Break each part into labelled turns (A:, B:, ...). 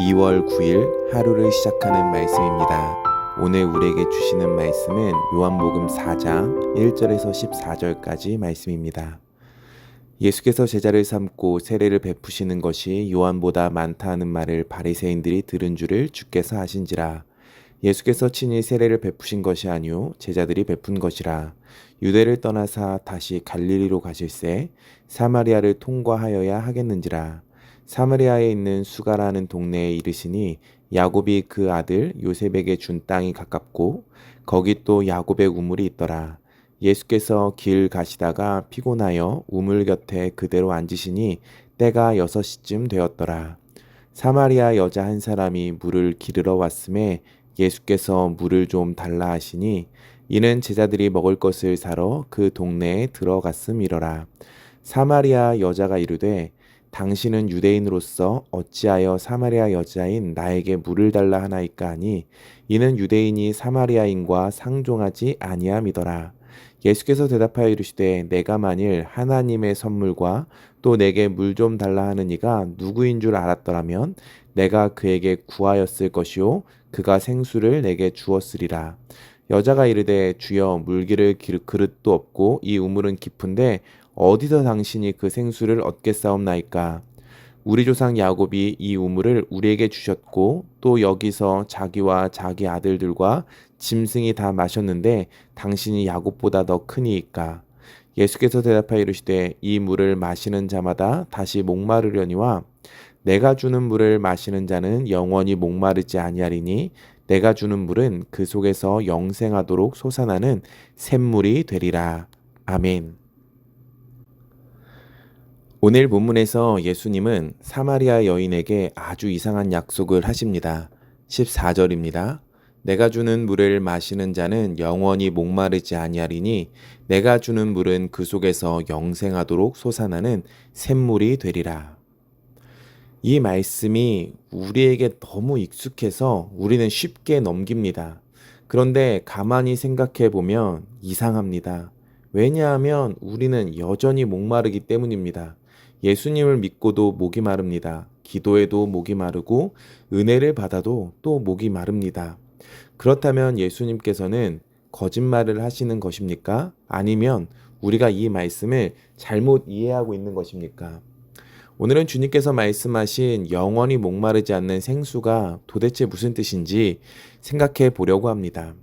A: 2월 9일 하루를 시작하는 말씀입니다. 오늘 우리에게 주시는 말씀은 요한복음 4장 1절에서 14절까지 말씀입니다. 예수께서 제자를 삼고 세례를 베푸시는 것이 요한보다 많다 하는 말을 바리새인들이 들은 줄을 주께서 하신지라 예수께서 친히 세례를 베푸신 것이 아니요 제자들이 베푼 것이라 유대를 떠나사 다시 갈릴리로 가실새 사마리아를 통과하여야 하겠는지라 사마리아에 있는 수가라는 동네에 이르시니 야곱이 그 아들 요셉에게 준 땅이 가깝고 거기 또 야곱의 우물이 있더라 예수께서 길 가시다가 피곤하여 우물 곁에 그대로 앉으시니 때가 여섯 시쯤 되었더라. 사마리아 여자 한 사람이 물을 기르러 왔음에 예수께서 물을 좀 달라 하시니 이는 제자들이 먹을 것을 사러 그 동네에 들어갔음이러라. 사마리아 여자가 이르되 당신은 유대인으로서 어찌하여 사마리아 여자인 나에게 물을 달라 하나이까 하니 이는 유대인이 사마리아인과 상종하지 아니함이더라. 예수께서 대답하여 이르시되 내가 만일 하나님의 선물과 또 내게 물 좀 달라 하는 이가 누구인 줄 알았더라면 내가 그에게 구하였을 것이요 그가 생수를 내게 주었으리라 여자가 이르되 주여 물기를 기를 그릇도 없고 이 우물은 깊은데 어디서 당신이 그 생수를 얻겠사옵나이까? 우리 조상 야곱이 이 우물을 우리에게 주셨고 또 여기서 자기와 자기 아들들과 짐승이 다 마셨는데 당신이 야곱보다 더 크니이까? 예수께서 대답하여 이르시되 이 물을 마시는 자마다 다시 목마르려니와 내가 주는 물을 마시는 자는 영원히 목마르지 아니하리니 내가 주는 물은 그 속에서 영생하도록 솟아나는 샘물이 되리라. 아멘. 오늘 본문에서 예수님은 사마리아 여인에게 아주 이상한 약속을 하십니다. 14절입니다. 내가 주는 물을 마시는 자는 영원히 목마르지 아니하리니 내가 주는 물은 그 속에서 영생하도록 솟아나는 샘물이 되리라. 이 말씀이 우리에게 너무 익숙해서 우리는 쉽게 넘깁니다. 그런데 가만히 생각해 보면 이상합니다. 왜냐하면 우리는 여전히 목마르기 때문입니다. 예수님을 믿고도 목이 마릅니다. 기도해도 목이 마르고 은혜를 받아도 또 목이 마릅니다. 그렇다면 예수님께서는 거짓말을 하시는 것입니까? 아니면 우리가 이 말씀을 잘못 이해하고 있는 것입니까? 오늘은 주님께서 말씀하신 영원히 목마르지 않는 생수가 도대체 무슨 뜻인지 생각해 보려고 합니다.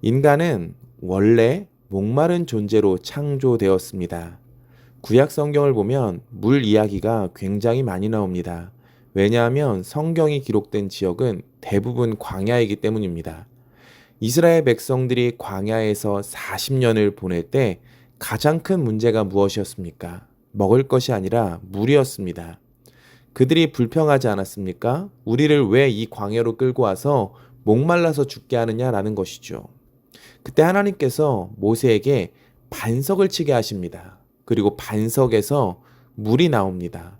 A: 인간은 원래 목마른 존재로 창조되었습니다. 구약 성경을 보면 물 이야기가 굉장히 많이 나옵니다. 왜냐하면 성경이 기록된 지역은 대부분 광야이기 때문입니다. 이스라엘 백성들이 광야에서 40년을 보낼 때 가장 큰 문제가 무엇이었습니까? 먹을 것이 아니라 물이었습니다. 그들이 불평하지 않았습니까? 우리를 왜 이 광야로 끌고 와서 목말라서 죽게 하느냐라는 것이죠. 그때 하나님께서 모세에게 반석을 치게 하십니다. 그리고 반석에서 물이 나옵니다.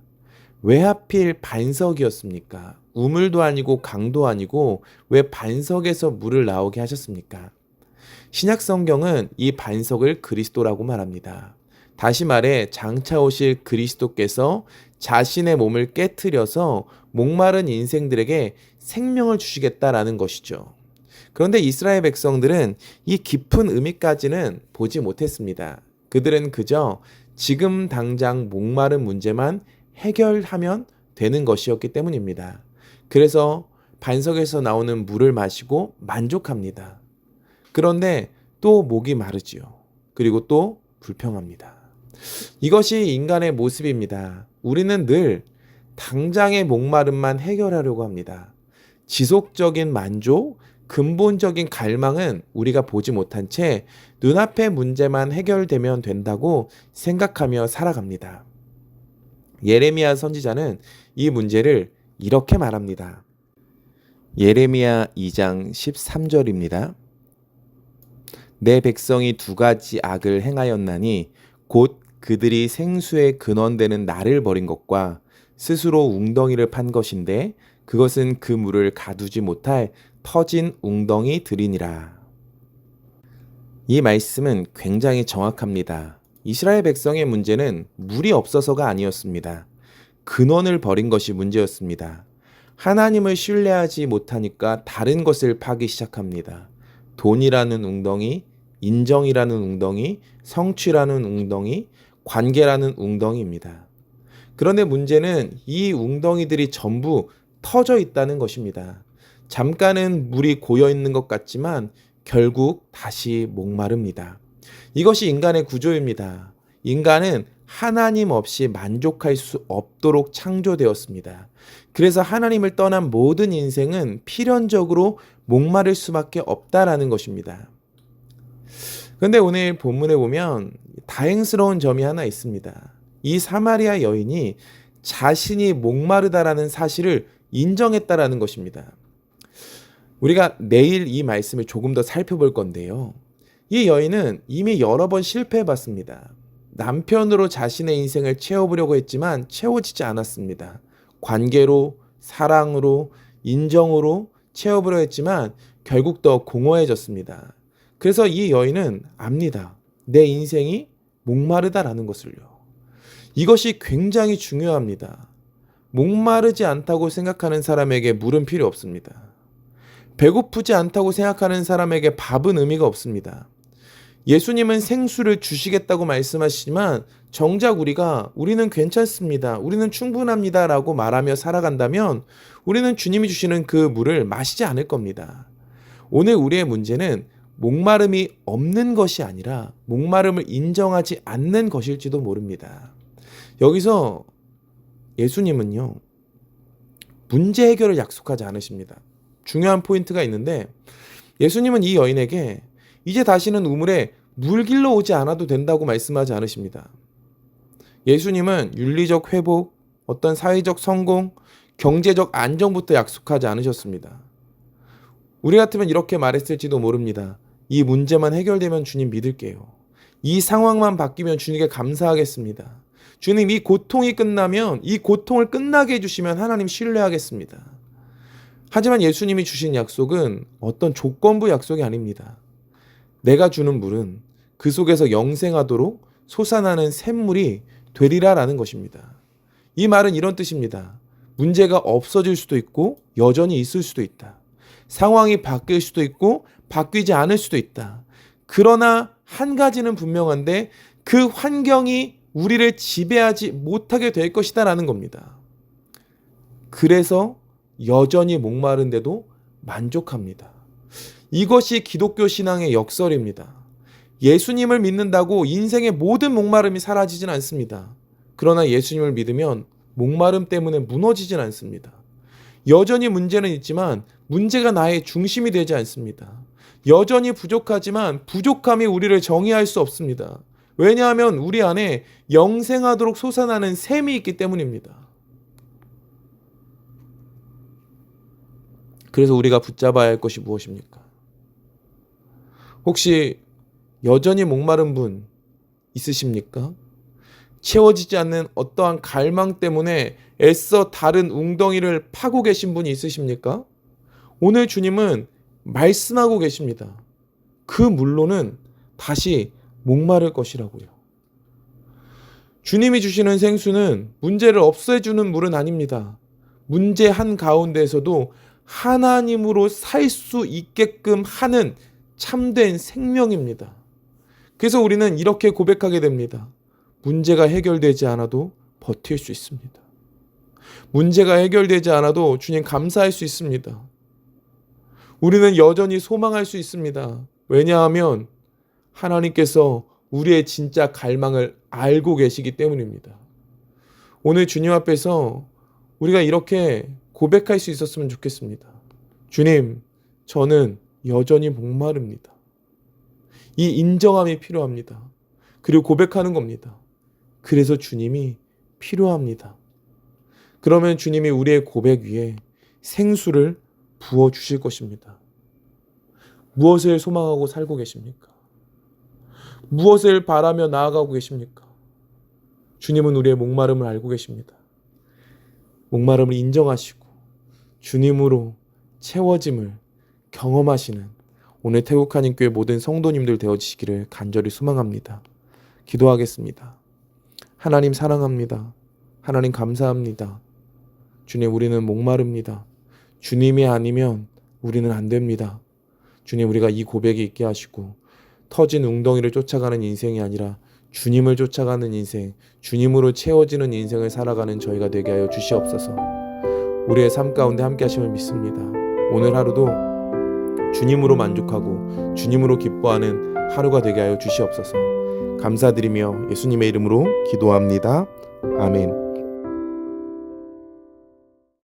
A: 왜 하필 반석이었습니까? 우물도 아니고 강도 아니고 왜 반석에서 물을 나오게 하셨습니까? 신약 성경은 이 반석을 그리스도라고 말합니다. 다시 말해 장차 오실 그리스도께서 자신의 몸을 깨뜨려서 목마른 인생들에게 생명을 주시겠다라는 것이죠. 그런데 이스라엘 백성들은 이 깊은 의미까지는 보지 못했습니다. 그들은 그저 지금 당장 목마른 문제만 해결하면 되는 것이었기 때문입니다. 그래서 반석에서 나오는 물을 마시고 만족합니다. 그런데 또 목이 마르지요. 그리고 또 불평합니다. 이것이 인간의 모습입니다. 우리는 늘 당장의 목마름만 해결하려고 합니다. 지속적인 만족, 근본적인 갈망은 우리가 보지 못한 채 눈앞의 문제만 해결되면 된다고 생각하며 살아갑니다. 예레미야 선지자는 이 문제를 이렇게 말합니다. 예레미야 2장 13절입니다. 내 백성이 두 가지 악을 행하였나니 곧 그들이 생수의 근원되는 나를 버린 것과 스스로 웅덩이를 판 것인데 그것은 그 물을 가두지 못할 터진 웅덩이 들이니라. 이 말씀은 굉장히 정확합니다. 이스라엘 백성의 문제는 물이 없어서가 아니었습니다. 근원을 버린 것이 문제였습니다. 하나님을 신뢰하지 못하니까 다른 것을 파기 시작합니다. 돈이라는 웅덩이, 인정이라는 웅덩이, 성취라는 웅덩이, 관계라는 웅덩이입니다. 그런데 문제는 이 웅덩이들이 전부 터져 있다는 것입니다. 잠깐은 물이 고여 있는 것 같지만 결국 다시 목마릅니다. 이것이 인간의 구조입니다. 인간은 하나님 없이 만족할 수 없도록 창조되었습니다. 그래서 하나님을 떠난 모든 인생은 필연적으로 목마를 수밖에 없다라는 것입니다. 그런데 오늘 본문에 보면 다행스러운 점이 하나 있습니다. 이 사마리아 여인이 자신이 목마르다라는 사실을 인정했다라는 것입니다. 우리가 내일 이 말씀을 조금 더 살펴볼 건데요. 이 여인은 이미 여러 번 실패해 봤습니다. 남편으로 자신의 인생을 채워보려고 했지만 채워지지 않았습니다. 관계로, 사랑으로, 인정으로 채워보려 했지만 결국 더 공허해졌습니다. 그래서 이 여인은 압니다. 내 인생이 목마르다라는 것을요. 이것이 굉장히 중요합니다. 목마르지 않다고 생각하는 사람에게 물은 필요 없습니다. 배고프지 않다고 생각하는 사람에게 밥은 의미가 없습니다. 예수님은 생수를 주시겠다고 말씀하시지만 정작 우리가 우리는 괜찮습니다. 우리는 충분합니다. 라고 말하며 살아간다면 우리는 주님이 주시는 그 물을 마시지 않을 겁니다. 오늘 우리의 문제는 목마름이 없는 것이 아니라 목마름을 인정하지 않는 것일지도 모릅니다. 여기서 예수님은요, 문제 해결을 약속하지 않으십니다. 중요한 포인트가 있는데 예수님은 이 여인에게 이제 다시는 우물에 물 길러 오지 않아도 된다고 말씀하지 않으십니다. 예수님은 윤리적 회복, 어떤 사회적 성공, 경제적 안정부터 약속하지 않으셨습니다. 우리 같으면 이렇게 말했을지도 모릅니다. 이 문제만 해결되면 주님 믿을게요. 이 상황만 바뀌면 주님께 감사하겠습니다. 주님 이 고통이 끝나면 이 고통을 끝나게 해주시면 하나님 신뢰하겠습니다. 하지만 예수님이 주신 약속은 어떤 조건부 약속이 아닙니다. 내가 주는 물은 그 속에서 영생하도록 솟아나는 샘물이 되리라라는 것입니다. 이 말은 이런 뜻입니다. 문제가 없어질 수도 있고 여전히 있을 수도 있다. 상황이 바뀔 수도 있고 바뀌지 않을 수도 있다. 그러나 한 가지는 분명한데 그 환경이 우리를 지배하지 못하게 될 것이다라는 겁니다. 그래서 여전히 목마른데도 만족합니다. 이것이 기독교 신앙의 역설입니다. 예수님을 믿는다고 인생의 모든 목마름이 사라지진 않습니다. 그러나 예수님을 믿으면 목마름 때문에 무너지진 않습니다. 여전히 문제는 있지만 문제가 나의 중심이 되지 않습니다. 여전히 부족하지만 부족함이 우리를 정의할 수 없습니다. 왜냐하면 우리 안에 영생하도록 솟아나는 샘이 있기 때문입니다. 그래서 우리가 붙잡아야 할 것이 무엇입니까? 혹시 여전히 목마른 분 있으십니까? 채워지지 않는 어떠한 갈망 때문에 애써 다른 웅덩이를 파고 계신 분이 있으십니까? 오늘 주님은 말씀하고 계십니다. 그 물로는 다시 목마를 것이라고요. 주님이 주시는 생수는 문제를 없애주는 물은 아닙니다. 문제 한 가운데에서도 하나님으로 살 수 있게끔 하는 참된 생명입니다. 그래서 우리는 이렇게 고백하게 됩니다. 문제가 해결되지 않아도 버틸 수 있습니다. 문제가 해결되지 않아도 주님 감사할 수 있습니다. 우리는 여전히 소망할 수 있습니다. 왜냐하면 하나님께서 우리의 진짜 갈망을 알고 계시기 때문입니다. 오늘 주님 앞에서 우리가 이렇게 고백할 수 있었으면 좋겠습니다. 주님, 저는 여전히 목마릅니다. 이 인정함이 필요합니다. 그리고 고백하는 겁니다. 그래서 주님이 필요합니다. 그러면 주님이 우리의 고백 위에 생수를 부어 주실 것입니다. 무엇을 소망하고 살고 계십니까? 무엇을 바라며 나아가고 계십니까? 주님은 우리의 목마름을 알고 계십니다. 목마름을 인정하시고 주님으로 채워짐을 경험하시는 오늘 태국 한인교회 모든 성도님들 되어지시기를 간절히 소망합니다. 기도하겠습니다. 하나님 사랑합니다. 하나님 감사합니다. 주님 우리는 목마릅니다. 주님이 아니면 우리는 안 됩니다. 주님, 우리가 이 고백이 있게 하시고 터진 웅덩이를 쫓아가는 인생이 아니라 주님을 쫓아가는 인생, 주님으로 채워지는 인생을 살아가는 저희가 되게 하여 주시옵소서. 우리의 삶 가운데 함께 하심을 믿습니다. 오늘 하루도 주님으로 만족하고 주님으로 기뻐하는 하루가 되게 하여 주시옵소서. 감사드리며 예수님의 이름으로 기도합니다. 아멘.